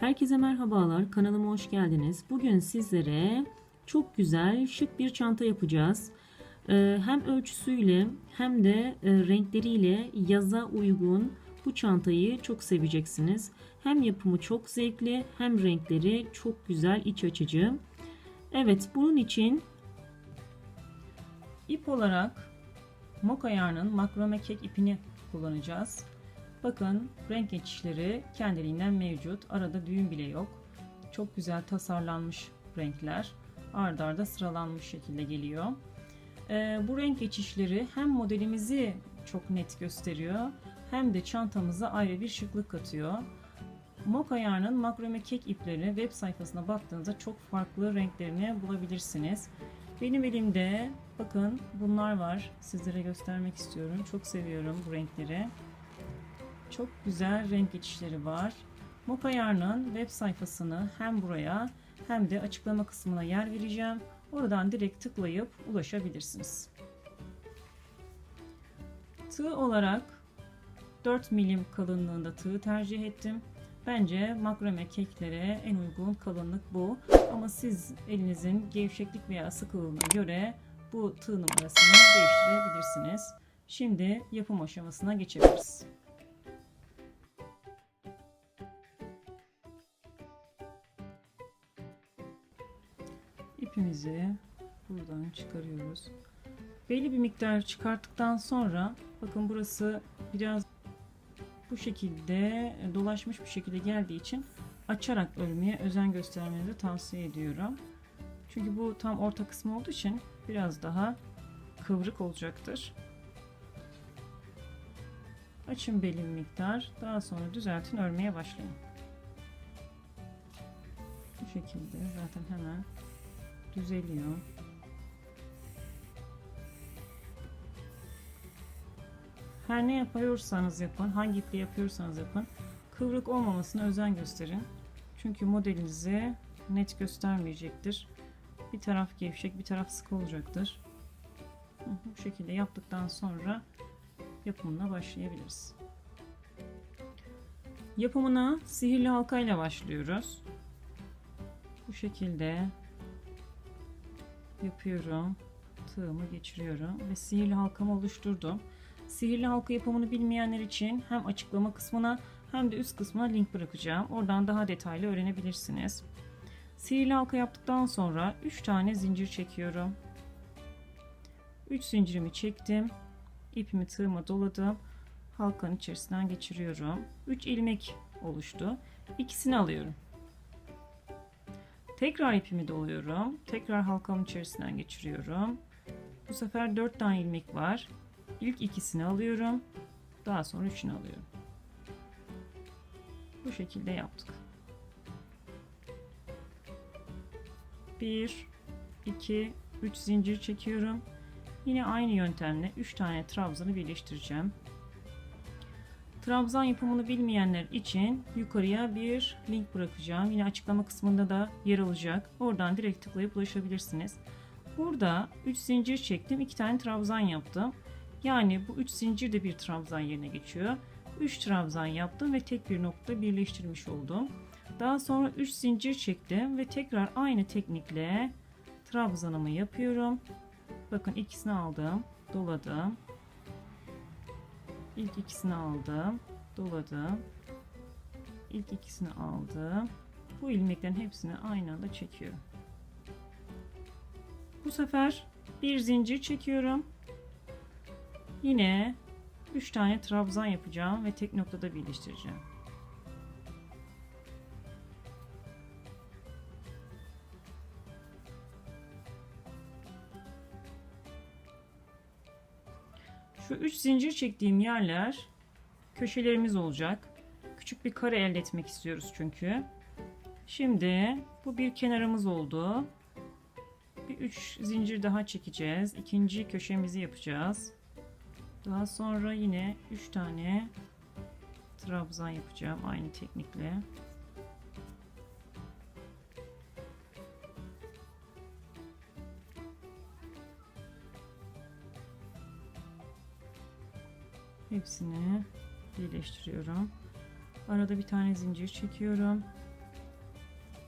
Herkese merhabalar, kanalıma hoş geldiniz. Bugün sizlere çok güzel, şık bir çanta yapacağız. Ee, Hem ölçüsüyle hem de e, renkleriyle yaza uygun bu çantayı çok seveceksiniz. Hem yapımı çok zevkli hem renkleri çok güzel, iç açıcı. Evet, bunun için ip olarak moka yarnın makrome kek ipini kullanacağız. Bakın renk geçişleri kendiliğinden mevcut. Arada düğüm bile yok. Çok güzel tasarlanmış renkler. Ard arda sıralanmış şekilde geliyor. Ee, bu renk geçişleri hem modelimizi çok net gösteriyor hem de çantamıza ayrı bir şıklık katıyor. Moka yarnın makrome kek ipleri web sayfasına baktığınızda çok farklı renklerini bulabilirsiniz. Benim elimde bakın bunlar var. Sizlere göstermek istiyorum. Çok seviyorum bu renkleri. Çok güzel renk geçişleri var. Moka Yarn'ın web sayfasını hem buraya hem de açıklama kısmına yer vereceğim. Oradan direkt tıklayıp ulaşabilirsiniz. Tığ olarak 4 milim kalınlığında tığ tercih ettim. Bence makrame keklere en uygun kalınlık bu. Ama siz elinizin gevşeklik veya sıkılığına göre bu tığ numarasını değiştirebilirsiniz. Şimdi yapım aşamasına geçebiliriz. İpimizi buradan çıkarıyoruz. Belli bir miktar çıkarttıktan sonra bakın burası biraz bu şekilde dolaşmış bir şekilde geldiği için açarak örmeye özen göstermenizi tavsiye ediyorum. Çünkü bu tam orta kısmı olduğu için biraz daha kıvrık olacaktır. Açın belli bir miktar. Daha sonra düzeltin örmeye başlayın. Bu şekilde zaten hemen düzeliyor. Her ne yapıyorsanız yapın, hangi iple yapıyorsanız yapın, kıvrık olmamasına özen gösterin. Çünkü modelinizi net göstermeyecektir. Bir taraf gevşek, bir taraf sıkı olacaktır. Bu şekilde yaptıktan sonra yapımına başlayabiliriz. Yapımına sihirli halkayla başlıyoruz. Bu şekilde yapıyorum. Tığımı geçiriyorum ve sihirli halkamı oluşturdum. Sihirli halka yapımını bilmeyenler için hem açıklama kısmına hem de üst kısmına link bırakacağım. Oradan daha detaylı öğrenebilirsiniz. Sihirli halka yaptıktan sonra 3 tane zincir çekiyorum. 3 zincirimi çektim. İpimi tığıma doladım. Halkanın içerisinden geçiriyorum. 3 ilmek oluştu. İkisini alıyorum. Tekrar ipimi doluyorum. Tekrar halkamın içerisinden geçiriyorum. Bu sefer 4 tane ilmek var. İlk ikisini alıyorum. Daha sonra üçünü alıyorum. Bu şekilde yaptık. 1 2 3 zincir çekiyorum. Yine aynı yöntemle 3 tane trabzanı birleştireceğim. Trabzan yapımını bilmeyenler için yukarıya bir link bırakacağım. Yine açıklama kısmında da yer alacak. Oradan direkt tıklayıp ulaşabilirsiniz. Burada 3 zincir çektim. 2 tane trabzan yaptım. Yani bu 3 zincir de bir trabzan yerine geçiyor. 3 trabzan yaptım ve tek bir nokta birleştirmiş oldum. Daha sonra 3 zincir çektim ve tekrar aynı teknikle trabzanımı yapıyorum. Bakın ikisini aldım, doladım. İlk ikisini aldım, doladım. İlk ikisini aldım. Bu ilmeklerin hepsini aynı anda çekiyorum. Bu sefer bir zincir çekiyorum. Yine 3 tane trabzan yapacağım ve tek noktada birleştireceğim. Şu 3 zincir çektiğim yerler köşelerimiz olacak. Küçük bir kare elde etmek istiyoruz çünkü. Şimdi bu bir kenarımız oldu. Bir 3 zincir daha çekeceğiz. İkinci köşemizi yapacağız. Daha sonra yine 3 tane trabzan yapacağım aynı teknikle. Hepsini birleştiriyorum. Arada bir tane zincir çekiyorum.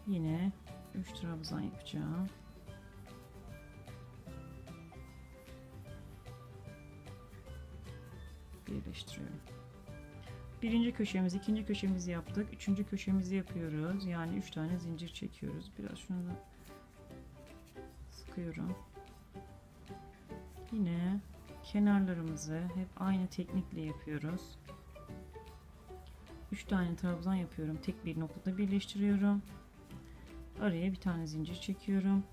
Yine 3 trabzan yapacağım. Birleştiriyorum. Birinci köşemiz, ikinci köşemizi yaptık. Üçüncü köşemizi yapıyoruz. Yani üç tane zincir çekiyoruz. Biraz şunu sıkıyorum. Yine kenarlarımızı hep aynı teknikle yapıyoruz. 3 tane trabzan yapıyorum. Tek bir noktada birleştiriyorum. Araya bir tane zincir çekiyorum.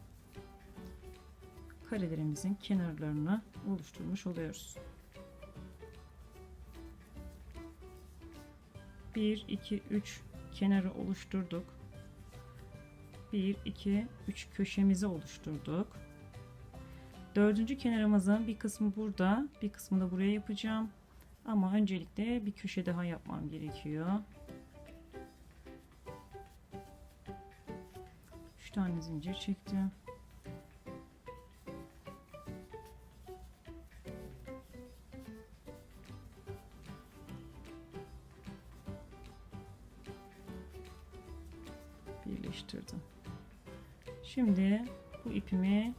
Karelerimizin kenarlarını oluşturmuş oluyoruz. 1 2 3 kenarı oluşturduk. 1 2 3 köşemizi oluşturduk. Dördüncü kenarımızın bir kısmı burada, bir kısmı da buraya yapacağım. Ama öncelikle bir köşe daha yapmam gerekiyor. 3 tane zincir çektim. Birleştirdim. Şimdi bu ipimi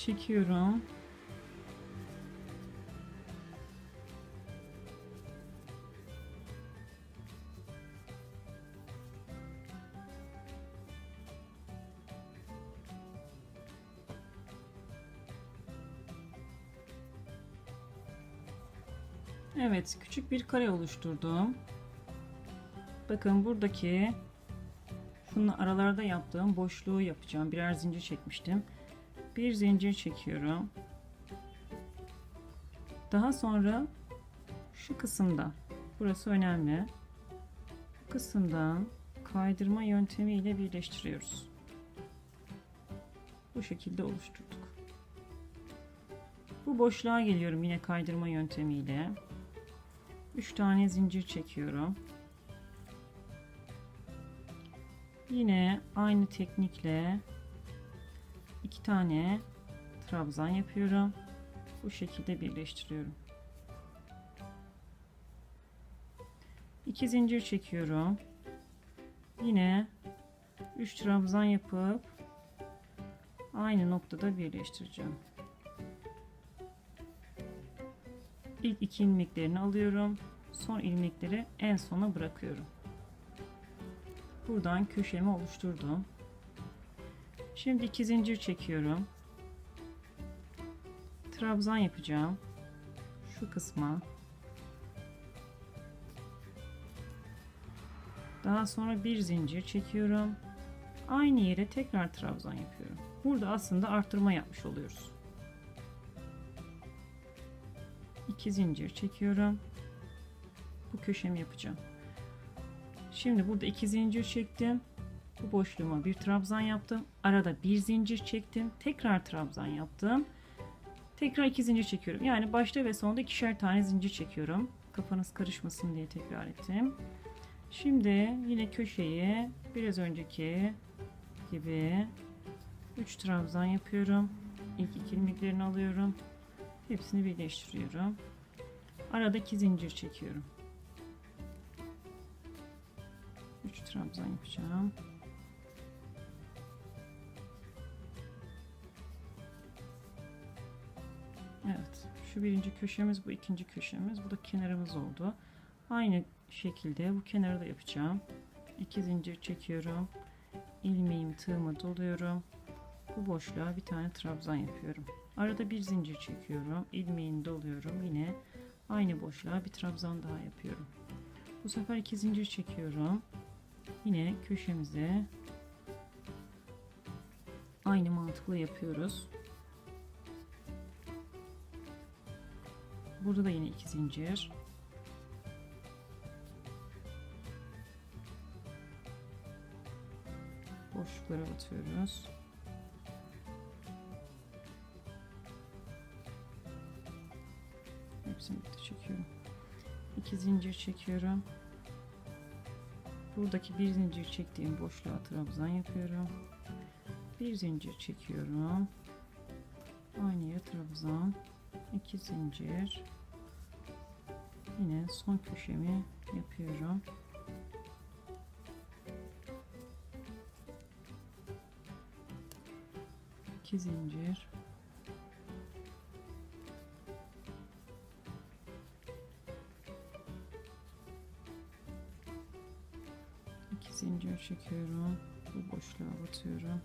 çekiyorum. Evet, küçük bir kare oluşturdum. Bakın buradaki şunun aralarda yaptığım boşluğu yapacağım. Birer zincir çekmiştim. Bir zincir çekiyorum. Daha sonra şu kısımda, burası önemli. Bu kısımdan kaydırma yöntemiyle birleştiriyoruz. Bu şekilde oluşturduk. Bu boşluğa geliyorum yine kaydırma yöntemiyle. 3 tane zincir çekiyorum. Yine aynı teknikle iki tane trabzan yapıyorum. Bu şekilde birleştiriyorum. 2 zincir çekiyorum. Yine 3 trabzan yapıp aynı noktada birleştireceğim. İlk iki ilmeklerini alıyorum. Son ilmekleri en sona bırakıyorum. Buradan köşemi oluşturdum. Şimdi iki zincir çekiyorum. Trabzan yapacağım. Şu kısma. Daha sonra bir zincir çekiyorum. Aynı yere tekrar trabzan yapıyorum. Burada aslında arttırma yapmış oluyoruz. 2 zincir çekiyorum. Bu köşemi yapacağım. Şimdi burada iki zincir çektim. Bu boşluğuma bir trabzan yaptım. Arada bir zincir çektim. Tekrar trabzan yaptım. Tekrar iki zincir çekiyorum. Yani başta ve sonda ikişer tane zincir çekiyorum. Kafanız karışmasın diye tekrar ettim. Şimdi yine köşeyi biraz önceki gibi 3 trabzan yapıyorum. İlk iki ilmeklerini alıyorum. Hepsini birleştiriyorum. Aradaki zincir çekiyorum. 3 trabzan yapacağım. Evet. Şu birinci köşemiz, bu ikinci köşemiz. Bu da kenarımız oldu. Aynı şekilde bu kenarı da yapacağım. 2 zincir çekiyorum. ilmeğimi tığıma doluyorum. Bu boşluğa bir tane trabzan yapıyorum. Arada bir zincir çekiyorum. ilmeğini doluyorum. Yine aynı boşluğa bir trabzan daha yapıyorum. Bu sefer iki zincir çekiyorum. Yine köşemize aynı mantıkla yapıyoruz. Burada da yine iki zincir. Boşluklara batıyoruz. Hepsini birlikte çekiyorum. İki zincir çekiyorum. Buradaki bir zincir çektiğim boşluğa trabzan yapıyorum. Bir zincir çekiyorum. Aynı yere trabzan. 2 zincir. Yine son köşemi yapıyorum. İki zincir. İki zincir çekiyorum. Bu boşluğa batıyorum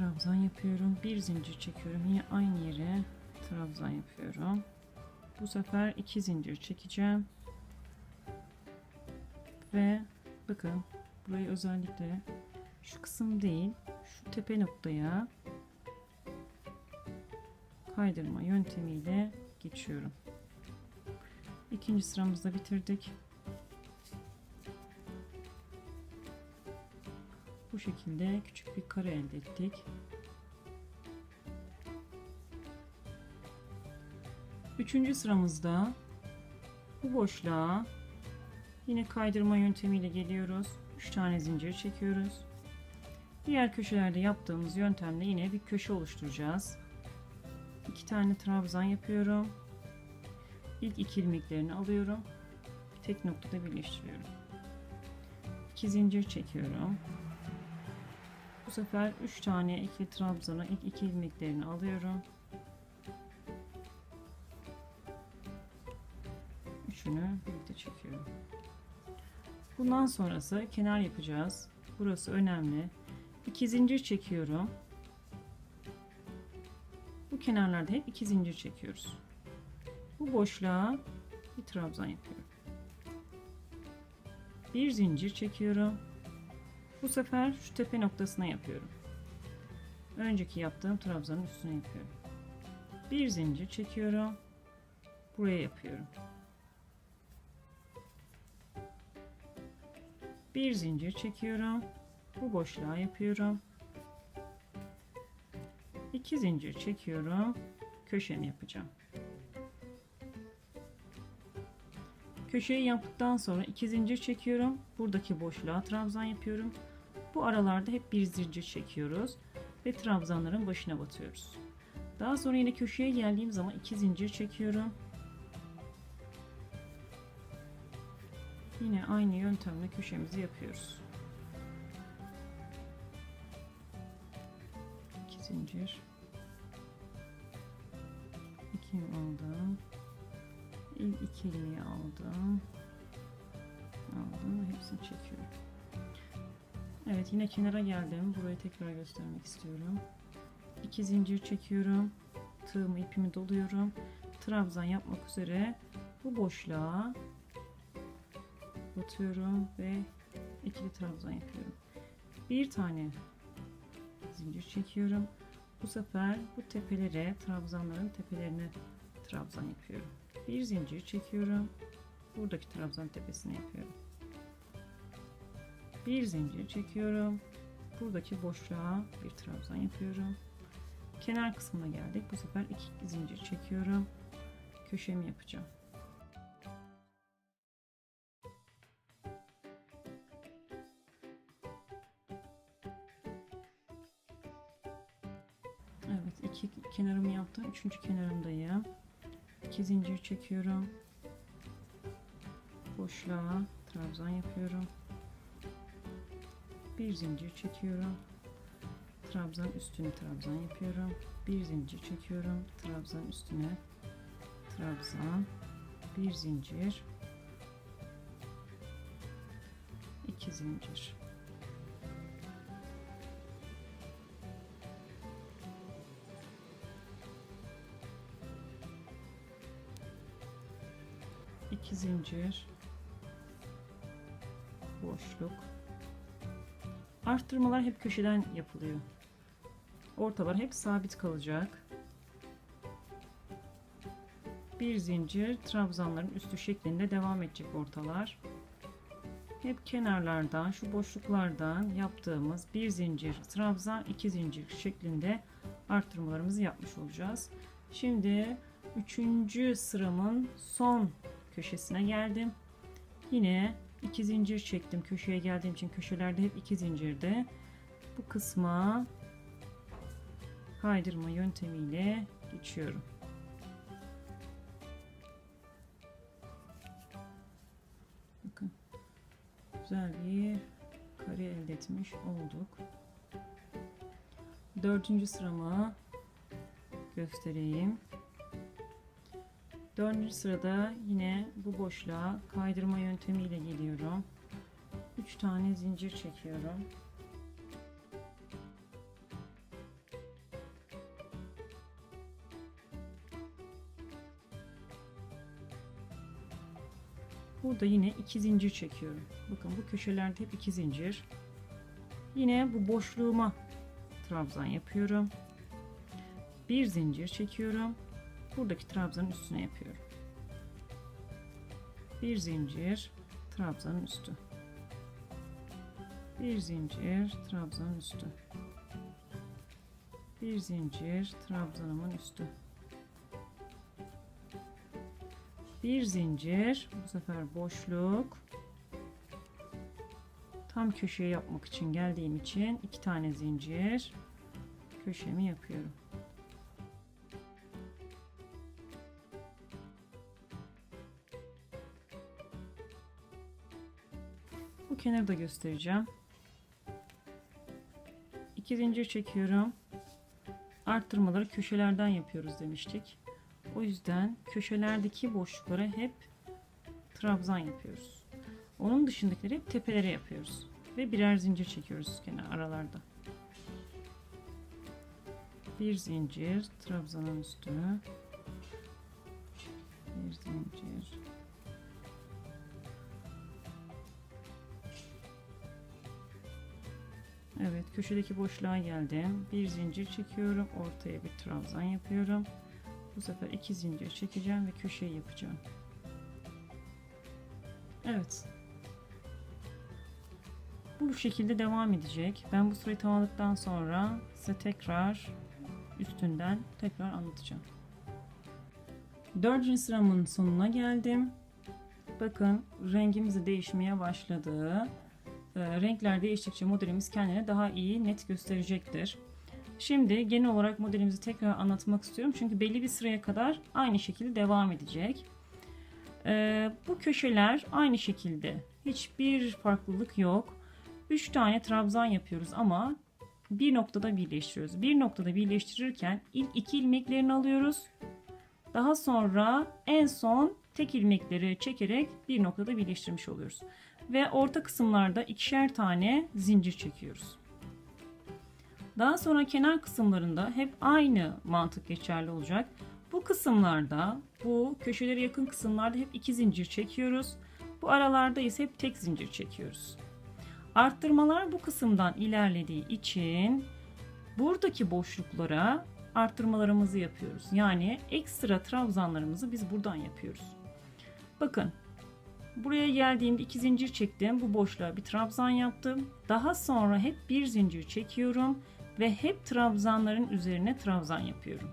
trabzan yapıyorum bir zincir çekiyorum yine aynı yere trabzan yapıyorum bu sefer iki zincir çekeceğim ve bakın burayı özellikle şu kısım değil şu tepe noktaya kaydırma yöntemiyle geçiyorum. İkinci sıramızda bitirdik. Şekilde küçük bir kare elde ettik. Üçüncü sıramızda bu boşluğa yine kaydırma yöntemiyle geliyoruz. 3 tane zincir çekiyoruz. Diğer köşelerde yaptığımız yöntemle yine bir köşe oluşturacağız. 2 tane trabzan yapıyorum. İlk iki ilmeklerini alıyorum. Tek noktada birleştiriyorum. 2 zincir çekiyorum. Bu sefer 3 tane ikili trabzanı ilk iki ilmeklerini alıyorum. Üçünü birlikte çekiyorum. Bundan sonrası kenar yapacağız. Burası önemli. 2 zincir çekiyorum. Bu kenarlarda hep 2 zincir çekiyoruz. Bu boşluğa bir trabzan yapıyorum. Bir zincir çekiyorum. Bu sefer şu tepe noktasına yapıyorum. Önceki yaptığım trabzanın üstüne yapıyorum. Bir zincir çekiyorum. Buraya yapıyorum. Bir zincir çekiyorum. Bu boşluğa yapıyorum. İki zincir çekiyorum. Köşemi yapacağım. Köşeyi yaptıktan sonra iki zincir çekiyorum. Buradaki boşluğa trabzan yapıyorum. Bu aralarda hep bir zincir çekiyoruz ve trabzanların başına batıyoruz. Daha sonra yine köşeye geldiğim zaman iki zincir çekiyorum. Yine aynı yöntemle köşemizi yapıyoruz. İki zincir. İki aldım. İlk iki ilmeği aldım. Aldım hepsini çekiyorum. Evet yine kenara geldim. Burayı tekrar göstermek istiyorum. İki zincir çekiyorum. Tığımı ipimi doluyorum. Trabzan yapmak üzere bu boşluğa batıyorum ve ikili trabzan yapıyorum. Bir tane zincir çekiyorum. Bu sefer bu tepelere, trabzanların tepelerine trabzan yapıyorum. Bir zincir çekiyorum. Buradaki trabzan tepesine yapıyorum. Bir zincir çekiyorum. Buradaki boşluğa bir trabzan yapıyorum. Kenar kısmına geldik. Bu sefer iki zincir çekiyorum. Köşemi yapacağım. Evet iki kenarımı yaptım. Üçüncü kenarımdayım. İki zincir çekiyorum. Boşluğa trabzan yapıyorum. Bir zincir çekiyorum. Trabzan üstüne trabzan yapıyorum. Bir zincir çekiyorum. Trabzan üstüne trabzan. Bir zincir. iki zincir. iki zincir boşluk arttırmalar hep köşeden yapılıyor. Ortalar hep sabit kalacak. Bir zincir trabzanların üstü şeklinde devam edecek ortalar. Hep kenarlardan şu boşluklardan yaptığımız bir zincir trabzan iki zincir şeklinde arttırmalarımızı yapmış olacağız. Şimdi üçüncü sıramın son köşesine geldim. Yine iki zincir çektim. Köşeye geldiğim için köşelerde hep iki zincirde. Bu kısma kaydırma yöntemiyle geçiyorum. Bakın güzel bir kare elde etmiş olduk. Dördüncü sıramı göstereyim. Dördüncü sırada yine bu boşluğa kaydırma yöntemiyle geliyorum. 3 tane zincir çekiyorum. Burada yine iki zincir çekiyorum. Bakın bu köşelerde hep iki zincir. Yine bu boşluğuma trabzan yapıyorum. Bir zincir çekiyorum. Buradaki trabzanın üstüne yapıyorum. Bir zincir trabzanın üstü. Bir zincir trabzanın üstü. Bir zincir trabzanımın üstü. Bir zincir bu sefer boşluk. Tam köşeye yapmak için geldiğim için iki tane zincir köşemi yapıyorum. Kenarı da göstereceğim. İki zincir çekiyorum. Arttırmaları köşelerden yapıyoruz demiştik. O yüzden köşelerdeki boşluklara hep trabzan yapıyoruz. Onun dışındakileri hep tepelere yapıyoruz. Ve birer zincir çekiyoruz kenar aralarda. Bir zincir trabzanın üstü. Bir zincir. Evet köşedeki boşluğa geldim. Bir zincir çekiyorum. Ortaya bir trabzan yapıyorum. Bu sefer iki zincir çekeceğim ve köşeyi yapacağım. Evet. Bu şekilde devam edecek. Ben bu sırayı tamamladıktan sonra size tekrar üstünden tekrar anlatacağım. Dördüncü sıramın sonuna geldim. Bakın rengimiz de değişmeye başladı. Ee, renkler değiştikçe modelimiz kendine daha iyi net gösterecektir. Şimdi genel olarak modelimizi tekrar anlatmak istiyorum. Çünkü belli bir sıraya kadar aynı şekilde devam edecek. Ee, bu köşeler aynı şekilde. Hiçbir farklılık yok. 3 tane trabzan yapıyoruz ama bir noktada birleştiriyoruz. Bir noktada birleştirirken ilk iki ilmeklerini alıyoruz. Daha sonra en son tek ilmekleri çekerek bir noktada birleştirmiş oluyoruz. Ve orta kısımlarda ikişer tane zincir çekiyoruz. Daha sonra kenar kısımlarında hep aynı mantık geçerli olacak. Bu kısımlarda, bu köşelere yakın kısımlarda hep iki zincir çekiyoruz. Bu aralarda ise hep tek zincir çekiyoruz. Arttırmalar bu kısımdan ilerlediği için buradaki boşluklara arttırmalarımızı yapıyoruz. Yani ekstra trabzanlarımızı biz buradan yapıyoruz. Bakın buraya geldiğimde iki zincir çektim. Bu boşluğa bir trabzan yaptım. Daha sonra hep bir zincir çekiyorum ve hep trabzanların üzerine trabzan yapıyorum.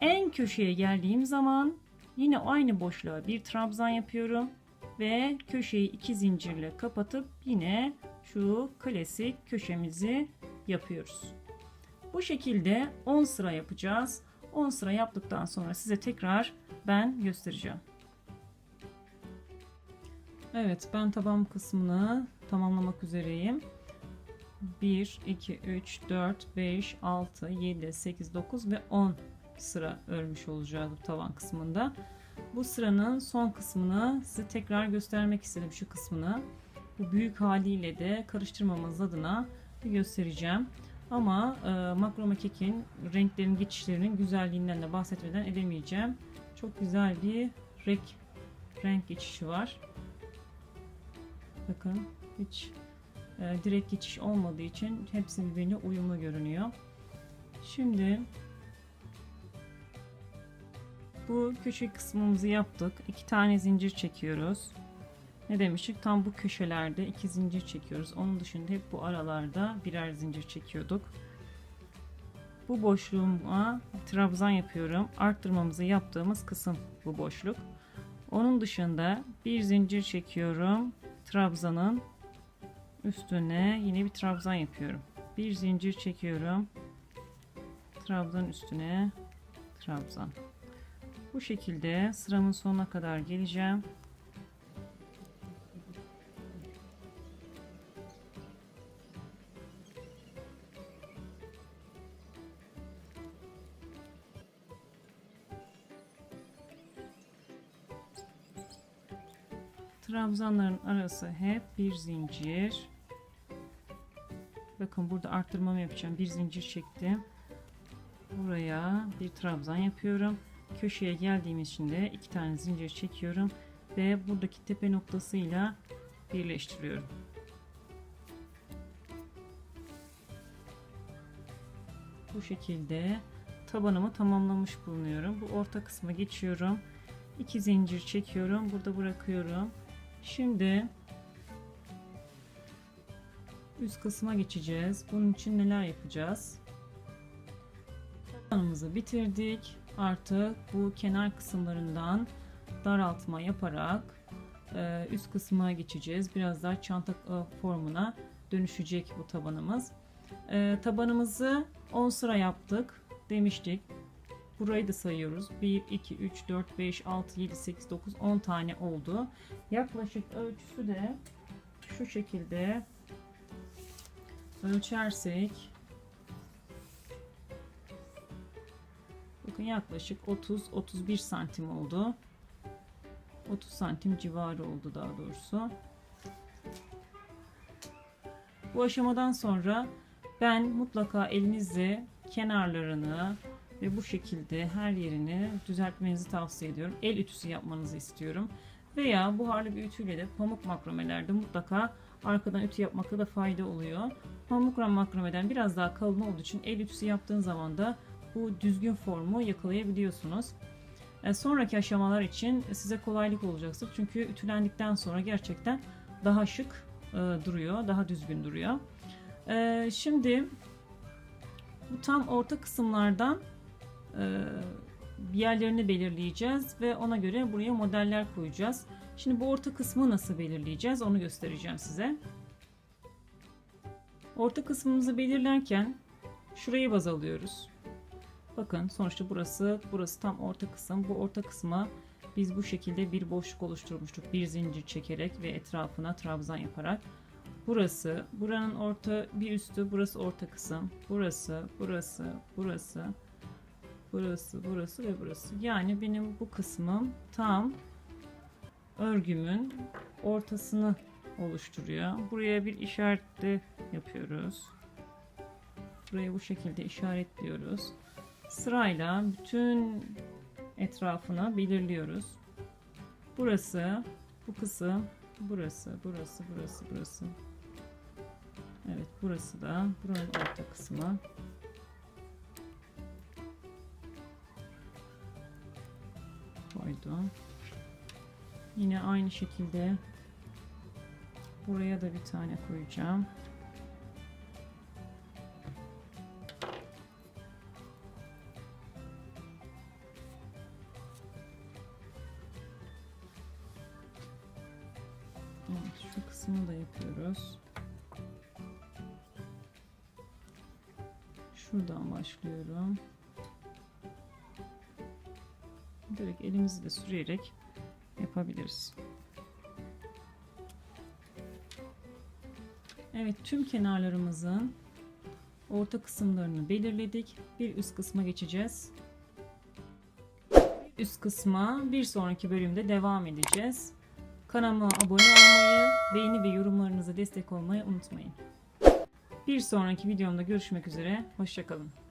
En köşeye geldiğim zaman yine aynı boşluğa bir trabzan yapıyorum ve köşeyi iki zincirle kapatıp yine şu klasik köşemizi yapıyoruz. Bu şekilde 10 sıra yapacağız. 10 sıra yaptıktan sonra size tekrar ben göstereceğim. Evet ben taban kısmını tamamlamak üzereyim. 1, 2, 3, 4, 5, 6, 7, 8, 9 ve 10 sıra örmüş olacağız bu tavan kısmında. Bu sıranın son kısmını size tekrar göstermek istedim şu kısmını. Bu büyük haliyle de karıştırmamız adına göstereceğim. Ama e, makrome kekin renklerin geçişlerinin güzelliğinden de bahsetmeden edemeyeceğim. Çok güzel bir renk, renk geçişi var. Bakın hiç e, direkt geçiş olmadığı için hepsi birbirine uyumlu görünüyor. Şimdi bu köşe kısmımızı yaptık. İki tane zincir çekiyoruz. Ne demiştik? Tam bu köşelerde iki zincir çekiyoruz. Onun dışında hep bu aralarda birer zincir çekiyorduk. Bu boşluğuma trabzan yapıyorum. Arttırmamızı yaptığımız kısım bu boşluk. Onun dışında bir zincir çekiyorum. Trabzanın üstüne yine bir trabzan yapıyorum. Bir zincir çekiyorum. Trabzan üstüne trabzan. Bu şekilde sıramın sonuna kadar geleceğim. Trabzanların arası hep bir zincir. Bakın burada arttırmamı yapacağım. Bir zincir çektim. Buraya bir trabzan yapıyorum. Köşeye geldiğim için de iki tane zincir çekiyorum ve buradaki tepe noktasıyla birleştiriyorum. Bu şekilde tabanımı tamamlamış bulunuyorum. Bu orta kısma geçiyorum. İki zincir çekiyorum. Burada bırakıyorum. Şimdi üst kısma geçeceğiz. Bunun için neler yapacağız? Tabanımızı bitirdik. Artık bu kenar kısımlarından daraltma yaparak e, üst kısma geçeceğiz. Biraz daha çanta e, formuna dönüşecek bu tabanımız. E, tabanımızı 10 sıra yaptık demiştik. Burayı da sayıyoruz. 1, 2, 3, 4, 5, 6, 7, 8, 9, 10 tane oldu. Yaklaşık ölçüsü de şu şekilde ölçersek bakın yaklaşık 30-31 santim oldu. 30 santim civarı oldu daha doğrusu. Bu aşamadan sonra ben mutlaka elinizle kenarlarını ve bu şekilde her yerini düzeltmenizi tavsiye ediyorum. El ütüsü yapmanızı istiyorum. Veya buharlı bir ütüyle de pamuk makromelerde mutlaka arkadan ütü yapmakta da fayda oluyor. Pamuk makromeden biraz daha kalın olduğu için el ütüsü yaptığın zaman da bu düzgün formu yakalayabiliyorsunuz. E, sonraki aşamalar için size kolaylık olacaktır. Çünkü ütülendikten sonra gerçekten daha şık e, duruyor, daha düzgün duruyor. E, şimdi bu tam orta kısımlardan bir yerlerini belirleyeceğiz ve ona göre buraya modeller koyacağız. Şimdi bu orta kısmı nasıl belirleyeceğiz onu göstereceğim size. Orta kısmımızı belirlerken şurayı baz alıyoruz. Bakın sonuçta burası burası tam orta kısım. Bu orta kısma biz bu şekilde bir boşluk oluşturmuştuk. Bir zincir çekerek ve etrafına trabzan yaparak. Burası, buranın orta bir üstü, burası orta kısım. Burası, burası, burası, burası, burası ve burası. Yani benim bu kısmım tam örgümün ortasını oluşturuyor. Buraya bir işaretli yapıyoruz. Burayı bu şekilde işaretliyoruz. Sırayla bütün etrafına belirliyoruz. Burası, bu kısım, burası, burası, burası, burası. Evet, burası da buranın orta kısmı. Koydum. Yine aynı şekilde buraya da bir tane koyacağım. Şu kısmını da yapıyoruz. Şuradan başlıyorum. Direkt elimizi de sürerek yapabiliriz. Evet tüm kenarlarımızın orta kısımlarını belirledik. Bir üst kısma geçeceğiz. Üst kısma bir sonraki bölümde devam edeceğiz. Kanalıma abone olmayı, beğeni ve yorumlarınızı destek olmayı unutmayın. Bir sonraki videomda görüşmek üzere. Hoşçakalın.